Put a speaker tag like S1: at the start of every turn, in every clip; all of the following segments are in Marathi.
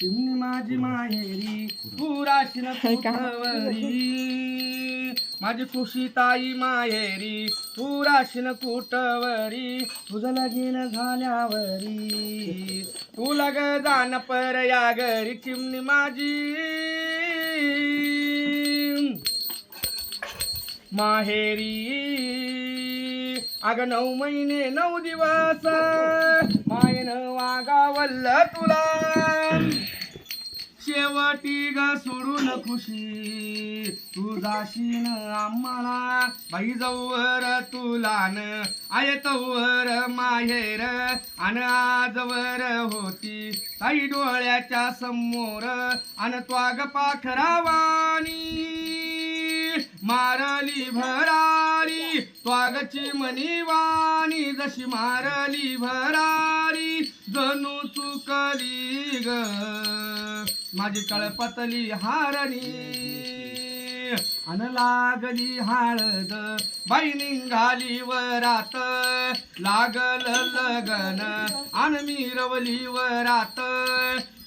S1: चिमणी माझी माहेरी पुराशीन कुठवरी. माझी खुशी ताई माहेरी पुराशीन कुटवरी तुझं लगीन झाल्यावरी. तुला ग जाण पर या घरी चिमणी माझी. माहेरी. अग नऊ महिने नऊ दिवस. तुला. शेवटी ग सोडून खुशी. तू जाशीन आम्हाला. बाई जवळ तुला न आय तवर माहेर. अन आजवर होती. ताई डोळ्याच्या समोर. अन त्वाग पाखरावानी. मारली भरारी. त्वागची मनीवाणी जशी मारली भरारी. जणू चुकली ग. माझी कळपतली हारणी. अन लागली हळद. बाई निघाली वरात. लागल लगन. अन मिरवली वरात.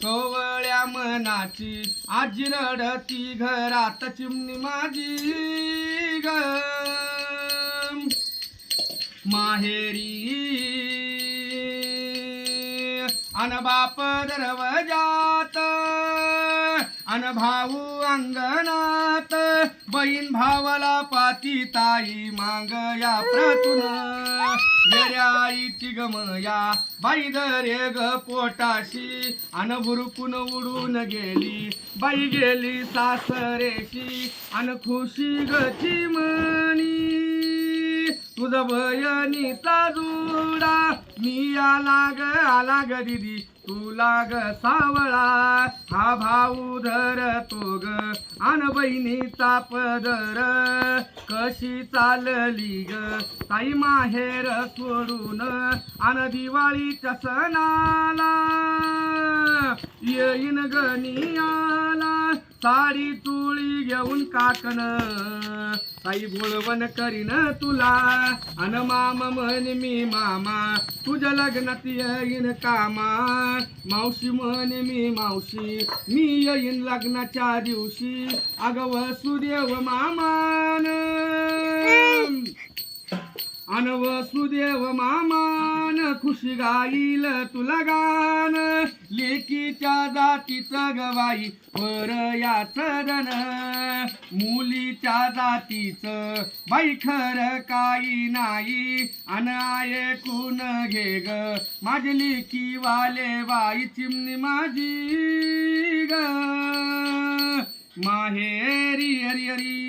S1: कवळ्या मनाची आजी रडती घरात. चिमणी माझी ग. माहेरी अन बाप दरवजात अन भाऊ अंगणात बहीण भावाला पाती ताई मांग या प्रतुन. वेऱ्या गमया बाई दरे ग पोटाशी अन भुरकून उडून गेली. बाई गेली सासरेशी अन खुशी गची मनी तुझ बयनीचा जुडा मी आला ग आला ग दिदी तुला ग सावळा. हा भाऊ धर तो ग आण बहिणीचा पदर. कशी चालली ग ताई माहेर सोडून आण दिवाळीच्या सणाला. येईन गनिया साडी तुळी घेऊन काकण. आई बोलवण करीन तुला. अन माम म्हण मी मामा तुझ्या लग्नात येईन कामा. मावशी म्हण मी मावशी मी येईन लग्नाच्या दिवशी. अगव वसुदेव मामान अन वसुदेव मामान खुशी गाईल तुला गान लेकीच्या जातीचं गवाई वर याच धन. मुलीच्या जातीचं बाई खर काही नाही. अन ऐकून घे ग माझी लेकी वाले बाई चिमणी माझी ग. माहेरी हरी हरी.